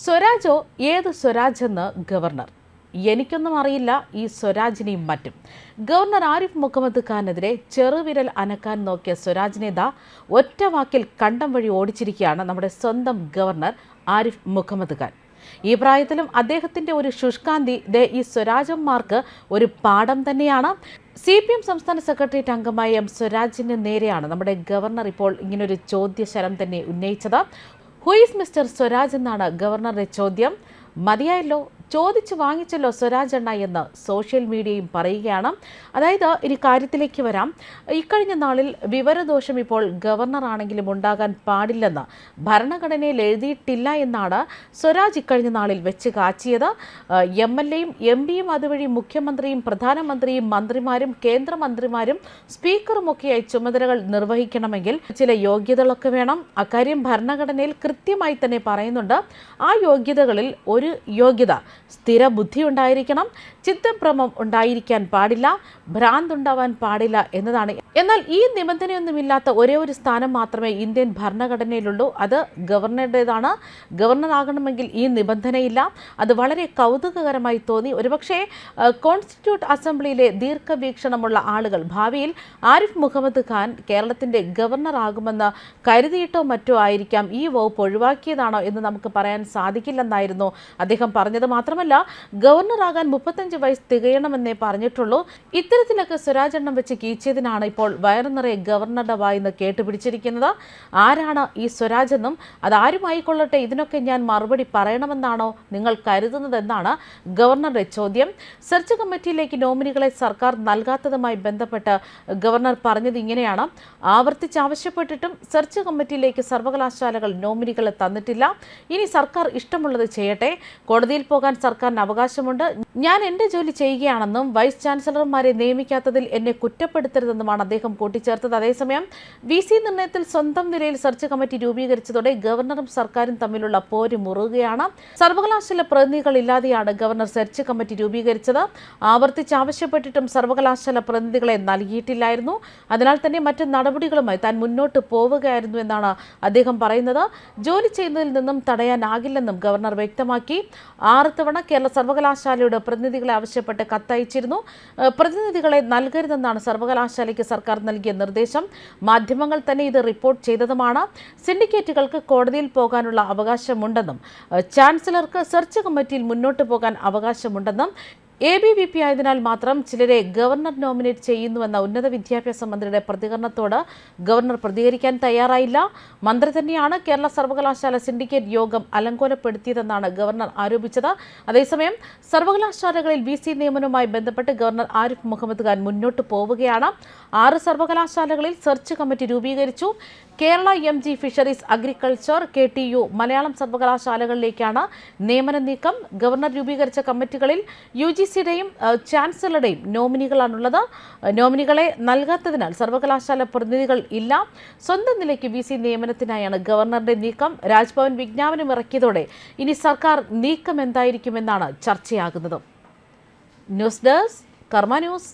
സ്വരാജോ ഏത് സ്വരാജ് എന്ന് ഗവർണർ? എനിക്കൊന്നും അറിയില്ല ഈ സ്വരാജിനെയും മറ്റും. ഗവർണർ ആരിഫ് മുഹമ്മദ് ഖാനെതിരെ ചെറുവിരൽ അനക്കാൻ നോക്കിയ സ്വരാജിനെ ദാ ഒറ്റ വാക്കിൽ കണ്ടം വഴി ഓടിച്ചിരിക്കുകയാണ് നമ്മുടെ സ്വന്തം ഗവർണർ ആരിഫ് മുഹമ്മദ് ഖാൻ. ഈ പ്രായത്തിലും അദ്ദേഹത്തിന്റെ ഒരു ശുഷ്കാന്തി ദേ ഈ സ്വരാജന്മാർക്ക് ഒരു പാഠം തന്നെയാണ്. സി പി എം സംസ്ഥാന സെക്രട്ടേറിയറ്റ് അംഗമായ എം സ്വരാജിന് നേരെയാണ് നമ്മുടെ ഗവർണർ ഇപ്പോൾ ഇങ്ങനൊരു ചോദ്യശരം തന്നെ ഉന്നയിച്ചത്. ഹു ഈസ് മിസ്റ്റർ സ്വരാജ് എന്നാണ് ഗവർണറുടെ ചോദ്യം. മതിയായല്ലോ? ചോദിച്ചു വാങ്ങിച്ചല്ലോ സ്വരാജ് എണ്ണ എന്ന് സോഷ്യൽ മീഡിയയും പറയുകയാണ്. അതായത് ഇനി കാര്യത്തിലേക്ക് വരാം. ഇക്കഴിഞ്ഞ നാളിൽ വിവരദോഷം ഇപ്പോൾ ഗവർണറാണെങ്കിലും ഉണ്ടാകാൻ പാടില്ലെന്ന് ഭരണഘടനയിൽ എഴുതിയിട്ടില്ല എന്നാണ് സ്വരാജ് ഇക്കഴിഞ്ഞ നാളിൽ വെച്ച് കാച്ചിയത്. എം എൽ എയും എം പിയും അതുവഴി മുഖ്യമന്ത്രിയും പ്രധാനമന്ത്രിയും മന്ത്രിമാരും കേന്ദ്രമന്ത്രിമാരും സ്പീക്കറും ഒക്കെയായി ചുമതലകൾ നിർവഹിക്കണമെങ്കിൽ ചില യോഗ്യതകളൊക്കെ വേണം. അക്കാര്യം ഭരണഘടനയിൽ കൃത്യമായി തന്നെ പറയുന്നുണ്ട്. ആ യോഗ്യതകളിൽ ഒരു യോഗ്യത സ്ഥിര ബുദ്ധി ഉണ്ടായിരിക്കണം ചിത്തഭ്രമം ഉണ്ടായിരിക്കാൻ പാടില്ല ഭ്രാന്ത് ഉണ്ടാവാൻ പാടില്ല എന്നതാണ്. എന്നാൽ ഈ നിബന്ധനയൊന്നുമില്ലാത്ത ഒരേ ഒരു സ്ഥാനം മാത്രമേ ഇന്ത്യൻ ഭരണഘടനയിലുള്ളൂ. അത് ഗവർണറുടേതാണ്. ഗവർണർ ആകണമെങ്കിൽ ഈ നിബന്ധനയില്ല. അത് വളരെ കൗതുകകരമായി തോന്നി. ഒരുപക്ഷെ കോൺസ്റ്റിറ്റ്യൂട്ട് അസംബ്ലിയിലെ ദീർഘവീക്ഷണമുള്ള ആളുകൾ ഭാവിയിൽ ആരിഫ് മുഹമ്മദ് ഖാൻ കേരളത്തിന്റെ ഗവർണർ ആകുമെന്ന് കരുതിയിട്ടോ മറ്റോ ആയിരിക്കാം ഈ വകുപ്പ് ഒഴിവാക്കിയതാണോ എന്ന് നമുക്ക് പറയാൻ സാധിക്കില്ലെന്നായിരുന്നു അദ്ദേഹം പറഞ്ഞത്. മാത്രമല്ല ഗവർണറാകാൻ മുപ്പത്തഞ്ച് വയസ്സ് തികയണമെന്നേ പറഞ്ഞിട്ടുള്ളൂ. ഇത്തരത്തിലൊക്കെ സ്വരാജെണ്ണം വെച്ച് കീച്ചിയതിനാണ് ഇപ്പോൾ വയറുനിറയെ ഗവർണറുടെ വായിന്ന് കേട്ടുപിടിച്ചിരിക്കുന്നത്. ആരാണ് ഈ സ്വരാജ് എന്നും അതാരുമായിക്കൊള്ളട്ടെ ഇതിനൊക്കെ ഞാൻ മറുപടി പറയണമെന്നാണോ നിങ്ങൾ കരുതുന്നതെന്നാണ് ഗവർണറുടെ ചോദ്യം. സെർച്ച് കമ്മിറ്റിയിലേക്ക് നോമിനികളെ സർക്കാർ നൽകാത്തതുമായി ബന്ധപ്പെട്ട് ഗവർണർ പറഞ്ഞത് ഇങ്ങനെയാണ്. ആവർത്തിച്ച് ആവശ്യപ്പെട്ടിട്ടും സെർച്ച് കമ്മിറ്റിയിലേക്ക് സർവകലാശാലകൾ നോമിനികളെ തന്നിട്ടില്ല. ഇനി സർക്കാർ ഇഷ്ടമുള്ളത് ചെയ്യട്ടെ. കോടതിയിൽ പോകാൻ സർക്കാരിന് അവകാശമുണ്ട്. ഞാൻ എന്റെ ജോലി ചെയ്യുകയാണെന്നും വൈസ് ചാൻസലർമാരെ നിയമിക്കാത്തതിൽ എന്നെ കുറ്റപ്പെടുത്തരുതെന്നുമാണ് അദ്ദേഹം കൂട്ടിച്ചേർത്തത്. അതേസമയം വി സി നിർണയത്തിൽ സ്വന്തം നിലയിൽ സെർച്ച് കമ്മിറ്റി രൂപീകരിച്ചതോടെ ഗവർണറും സർക്കാരും തമ്മിലുള്ള പോര് മുറുകയാണ്. സർവകലാശാല പ്രതിനിധികൾ ഇല്ലാതെയാണ് ഗവർണർ സെർച്ച് കമ്മിറ്റി രൂപീകരിച്ചത്. ആവർത്തിച്ച് ആവശ്യപ്പെട്ടിട്ടും സർവകലാശാല പ്രതിനിധികളെ നൽകിയിട്ടില്ലായിരുന്നു. അതിനാൽ തന്നെ മറ്റ് നടപടികളുമായി താൻ മുന്നോട്ട് പോവുകയായിരുന്നു എന്നാണ് അദ്ദേഹം പറയുന്നത്. ജോലി ചെയ്യുന്നതിൽ നിന്നും തടയാനാകില്ലെന്നും ഗവർണർ വ്യക്തമാക്കി. ആറ് തവണ കേരള സർവകലാശാലയുടെ പ്രതിനിധികളെ ആവശ്യപ്പെട്ട് കത്തയച്ചിരുന്നു. പ്രതിനിധികളെ നൽകരുതെന്നാണ് സർവകലാശാലയ്ക്ക് സർക്കാർ നൽകിയ നിർദ്ദേശം. മാധ്യമങ്ങൾ തന്നെ ഇത് റിപ്പോർട്ട് ചെയ്തതുമാണ്. സിൻഡിക്കേറ്റുകൾക്ക് കോടതിയിൽ പോകാനുള്ള അവകാശമുണ്ടെന്നും ചാൻസലർക്ക് സെർച്ച് കമ്മിറ്റിയിൽ മുന്നോട്ട് പോകാൻ അവകാശമുണ്ടെന്നും എ ബി വി പി ആയതിനാൽ മാത്രം ചിലരെ ഗവർണർ നോമിനേറ്റ് ചെയ്യുന്നുവെന്ന ഉന്നത വിദ്യാഭ്യാസ മന്ത്രിയുടെ പ്രതികരണത്തോട് ഗവർണർ പ്രതികരിക്കാൻ തയ്യാറായില്ല. മന്ത്രി തന്നെയാണ് കേരള സർവകലാശാല സിൻഡിക്കേറ്റ് യോഗം അലങ്കോലപ്പെടുത്തിയതെന്നാണ് ഗവർണർ ആരോപിച്ചത്. അതേസമയം സർവകലാശാലകളിൽ വി സി നിയമനവുമായി ബന്ധപ്പെട്ട് ഗവർണർ ആരിഫ് മുഹമ്മദ് ഖാൻ മുന്നോട്ട് പോവുകയാണ്. ആറ് സർവകലാശാലകളിൽ സെർച്ച് കമ്മിറ്റി രൂപീകരിച്ചു. Kerala M G fisheries agriculture K T U Malayalam സർവകലാശാലകളിലേക്കാണ് നിയമന നീക്കം ഗവർണർ രൂപീകരിച്ച കമ്മിറ്റികളിൽ യു ജി സിയുടെയും ചാൻസലറുടെയും നോമിനികളാണുള്ളത്. നോമിനികളെ നൽകാത്തതിനാൽ സർവകലാശാല പ്രതിനിധികൾ ഇല്ല. സ്വന്തം നിലയ്ക്ക് വി സി നിയമനത്തിനായാണ് ഗവർണറുടെ നീക്കം. രാജ്ഭവൻ വിജ്ഞാപനം ഇറക്കിയതോടെ ഇനി സർക്കാർ നീക്കം എന്തായിരിക്കുമെന്നാണ് ചർച്ചയാകുന്നത്. News desk Karma news.